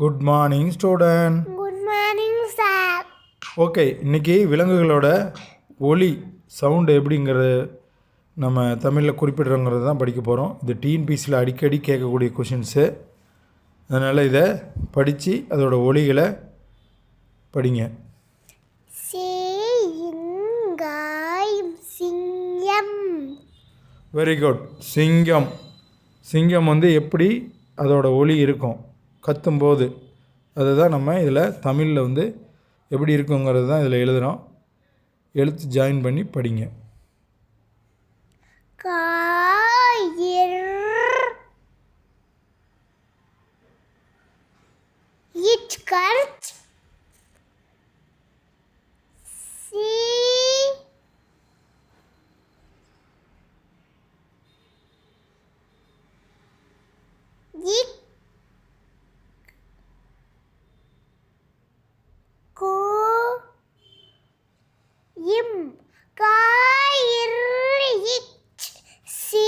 Good morning student good morning sir okay இன்றைக்கி விலங்குகளோட ஒலி சவுண்டு எப்படிங்கிறது நம்ம தமிழில் குறிப்பிடுறோங்கிறது தான் படிக்க போகிறோம் இது டிஎன்பிசியில் அடிக்கடி கேட்கக்கூடிய கொஷின்ஸு அதனால் இதை படித்து அதோட ஒலிகளை படிங்க. சிங்கம். வெரி குட் சிங்கம். சிங்கம் வந்து எப்படி அதோட ஒலி இருக்கும்? கத்தும்போது அதை தான் நம்ம இதில் தமிழில் வந்து எப்படி இருக்குங்கிறது தான் இதில் எழுதுகிறோம் எழுத்து ஜாயின் பண்ணி படிங்க. காயிர் இட்கர்ட் சி இக் கோ இம் காயிர் இச் சி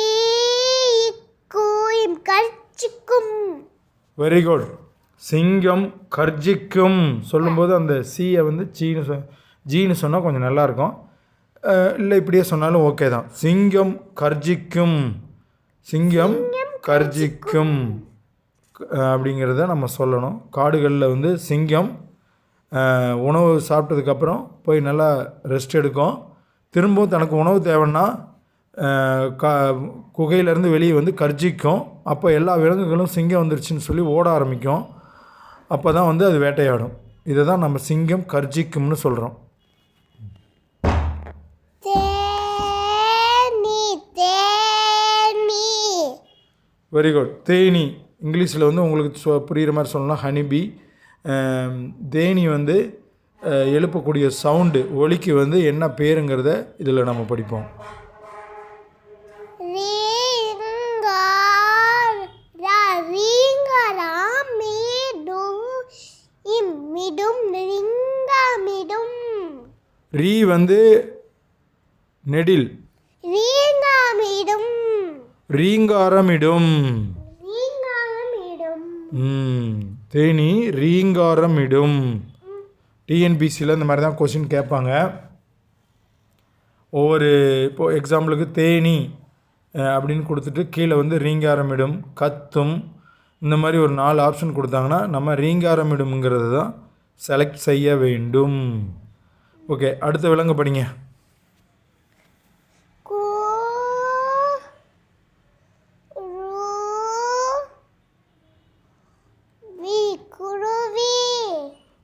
கூயும் கர்ச்சிக்கும் வெரி குட் சிங்கம் கர்ஜிக்கும் சொல்லும்போது அந்த சீயை வந்து சீனு சொ ஜீனு சொன்னால் கொஞ்சம் நல்லாயிருக்கும் இல்லை இப்படியே சொன்னாலும் ஓகே தான். சிங்கம் கர்ஜிக்கும். சிங்கம் கர்ஜிக்கும். அப்படிங்கிறத நம்ம சொல்லணும். காடுகளில் வந்து சிங்கம் உணவு சாப்பிட்டதுக்கப்புறம் போய் நல்லா ரெஸ்ட் எடுக்கும். திரும்பவும் தனக்கு உணவு தேவைன்னா க குகையிலேருந்து வெளியே வந்து கர்ஜிக்கும். அப்போ எல்லா விலங்குகளும் சிங்கம் வந்துருச்சுன்னு சொல்லி ஓட ஆரம்பிக்கும். அப்போ தான் வந்து அது வேட்டையாடும். இதை தான் நம்ம சிங்கம் கர்ஜிக்கும்னு சொல்கிறோம் வெரி குட் தேனி. இங்கிலீஷில் வந்து உங்களுக்கு சொ புரிகிற மாதிரி சொல்லலாம் ஹனிபி. தேனி வந்து எழுப்பக்கூடிய சவுண்டு ஒலிக்கு வந்து என்ன பேருங்கிறத இதில் நம்ம படிப்போம். இம்மிடும் ரிங்காமிடும் ரீ வந்து நெடில். ரீங்காமிடும் ரீங்காரமிடும். தேனி ரீங்காரமிடும். டிஎன்பிசியில் இந்த மாதிரி தான் கொஷின் கேட்பாங்க. ஒவ்வொரு இப்போ எக்ஸாம்பிளுக்கு தேனி அப்படின்னு கொடுத்துட்டு கீழே வந்து ரீங்காரமிடும் கத்தும் இந்த மாதிரி ஒரு நாலு ஆப்ஷன் கொடுத்தாங்கன்னா நம்ம ரீங்காரமிடும்ங்கிறது தான் செலக்ட் செய்ய வேண்டும். ஓகே அடுத்த விலங்கு படிங்க.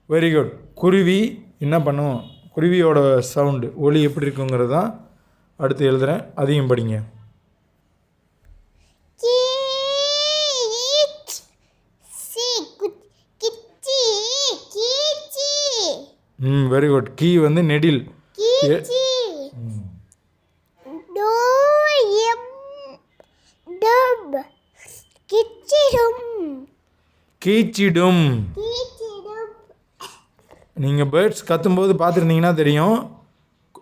வெரி குட் குருவி. என்ன பண்ணும்? குருவியோட சவுண்டு ஒலி எப்படி இருக்குங்கிறது தான் அடுத்து எழுதுகிறேன் அதையும் படிங்க. ம் வெரி குட் கீ வந்து நெடில். கிச்சிடும். நீங்கள் பேர்ட்ஸ் கத்தும்போது பார்த்துருந்தீங்கன்னா தெரியும்.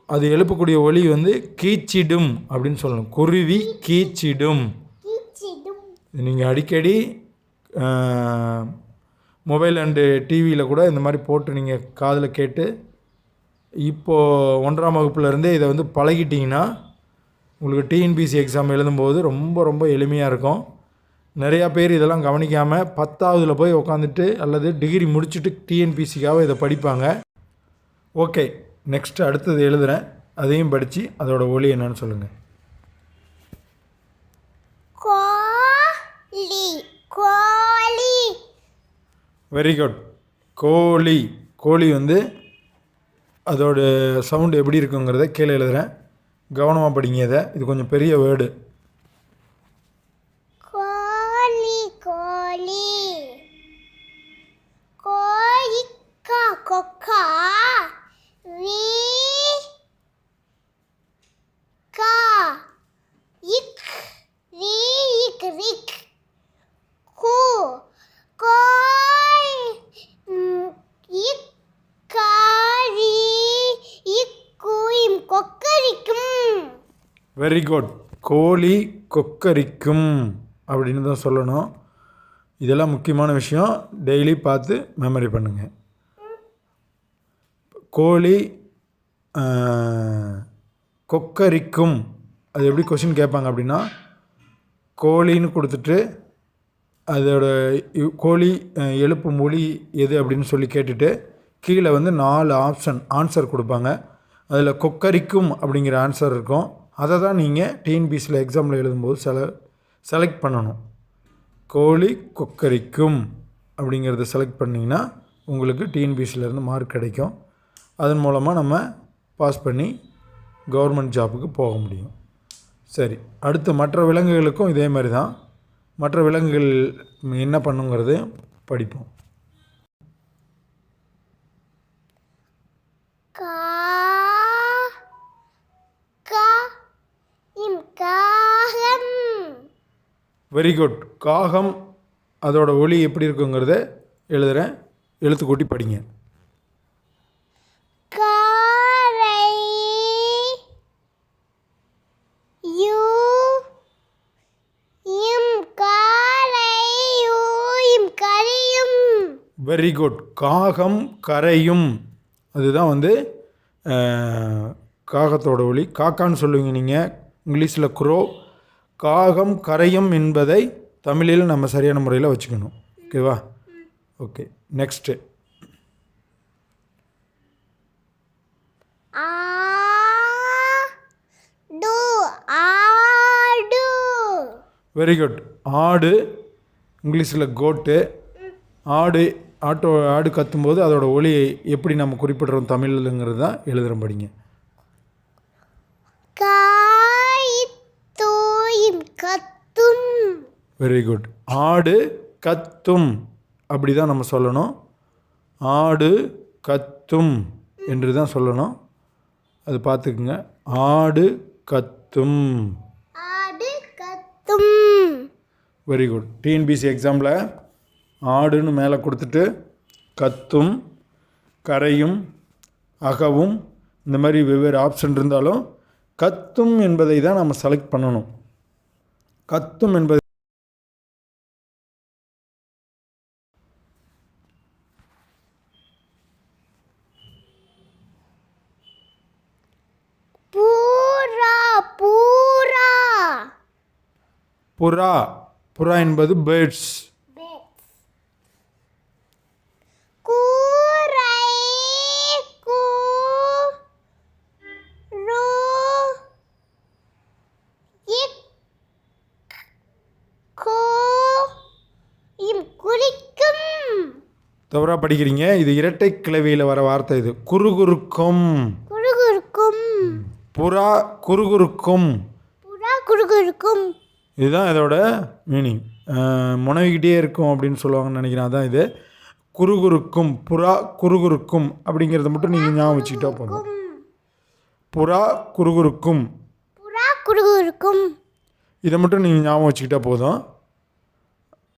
அது எழுப்பக்கூடிய ஒலி வந்து கீச்சிடும் அப்படின்னு சொல்லணும். குருவி கீச்சிடும். கீச்சிடும். நீங்கள் அடிக்கடி மொபைல் அண்டு டிவியில் கூட இந்த மாதிரி போட்டு நீங்கள் காதில் கேட்டு இப்போது ஒன்றாம் வகுப்புலேருந்தே இதை வந்து பழகிட்டிங்கன்னா உங்களுக்கு டிஎன்பிசி எக்ஸாம் எழுதும்போது ரொம்ப ரொம்ப எளிமையாக இருக்கும். நிறையா பேர் இதெல்லாம் கவனிக்காமல் பத்தாவதில் போய் உக்காந்துட்டு அல்லது டிகிரி முடிச்சுட்டு டிஎன்பிசிக்காக இதை படிப்பாங்க. ஓகே நெக்ஸ்ட் அடுத்தது எழுதுகிறேன் அதையும் படித்து அதோட ஒலி என்னன்னு சொல்லுங்கள் கோழி வெரி குட் கோழி கோழி வந்து அதோட சவுண்டு எப்படி இருக்குங்கிறத கீழே எழுதுகிறேன் கவனமாக படிங்க இதை. இது கொஞ்சம் பெரிய வேர்டு கோழி கோழி கோழிக்கா கொக்கா வி கா இக் ரி இக் ரிக் கு கோய் ம், இக் காரி இக் கூயும் கொக்கரிக்கும் வெரி குட் கோழி கொக்கரிக்கும் அப்படின்னு தான் சொல்லணும். இதெல்லாம் முக்கியமான விஷயம். டெய்லி பார்த்து மெமரி பண்ணுங்கள் கோழி கொக்கரிக்கும். அது எப்படி கொஷின் கேட்பாங்க அப்படின்னா கோழின்னு கொடுத்துட்டு அதோட கோழி எழுப்பு மொழி எது அப்படின்னு சொல்லி கேட்டுட்டு கீழே வந்து நாலு ஆப்ஷன் ஆன்சர் கொடுப்பாங்க. அதில் கொக்கரிக்கும் அப்படிங்கிற ஆன்சர் இருக்கும். அதை தான் நீங்கள் டிஎன்பிசியில் எக்ஸாமில் எழுதும்போது செல செலக்ட் பண்ணணும். கோழி கொக்கரிக்கும் அப்படிங்கிறத செலக்ட் பண்ணிங்கன்னா உங்களுக்கு டிஎன்பிசியிலேருந்து மார்க் கிடைக்கும். அதன் மூலமாக நம்ம பாஸ் பண்ணி கவர்மெண்ட் ஜாபுக்கு போக முடியும். சரி அடுத்து மற்ற விலங்குகளுக்கும் இதே மாதிரி தான் மற்ற விலங்குகள் என்ன பண்ணுங்கிறது படிப்போம் கா கா இம் காகம் வெரி குட் காகம் அதோட ஒலி எப்படி இருக்குங்கிறத எழுதுகிறேன் எழுத்து கூட்டி படிங்க. வெரி குட் காகம் கரையும். அதுதான் வந்து காகத்தோட ஒலி காக்கான்னு சொல்லுவீங்க நீங்கள் இங்கிலீஷில் குரோ காகம் கரையும் என்பதை தமிழில் நம்ம சரியான முறையில் வச்சுக்கணும். ஓகேவா ஓகே நெக்ஸ்ட்டு வெரி குட் ஆடு. இங்கிலீஷில் கோட்டு ஆடு ஆட்டோ ஆடு கத்தும்போது அதோட ஒலியை எப்படி நம்ம குறிப்பிடுறோம் தமிழ்ங்கிறது தான் எழுதுகிறோம் படிங்க காய் தூயின் கத்தும் வெரி குட் ஆடு கத்தும். அப்படி தான் நம்ம சொல்லணும். ஆடு கத்தும் என்று தான் சொல்லணும். அது பார்த்துக்குங்க. ஆடு கத்தும். ஆடு கத்தும். வெரி குட் டிஎன்பிசி எக்ஸாமில் ஆடுன்னு மேலே கொடுத்துட்டு கத்தும் கரையும் அகவும் இந்த மாதிரி வெவ்வேறு ஆப்ஷன் இருந்தாலும் கத்தும் என்பதை தான் நம்ம செலக்ட் பண்ணணும். கத்தும் என்பது பூரா பூரா புறா. புறா என்பது பேர்ட்ஸ் தவறாக படிக்கிறீங்க. இது இரட்டை கிளவியில் வர வார்த்தை இது. குறுகுறுக்கும். குறுகுறுக்கும். புறா குறுகுறுக்கும். புறா குறுகுறுக்கும். இதுதான் இதோட மீனிங் முனவிக்கிட்டே இருக்கும் அப்படின்னு சொல்லுவாங்கன்னு நினைக்கிறேன். அதான் இது. குறுகுறுக்கும் புறா குறுகுறுக்கும் அப்படிங்கிறத மட்டும் நீங்கள் ஞாபகம் வச்சுக்கிட்டா போதும். புறா குறுகுறுக்கும். புறா குறுகுறுக்கும். இதை மட்டும் நீங்கள் ஞாபகம் வச்சுக்கிட்டா போதும்.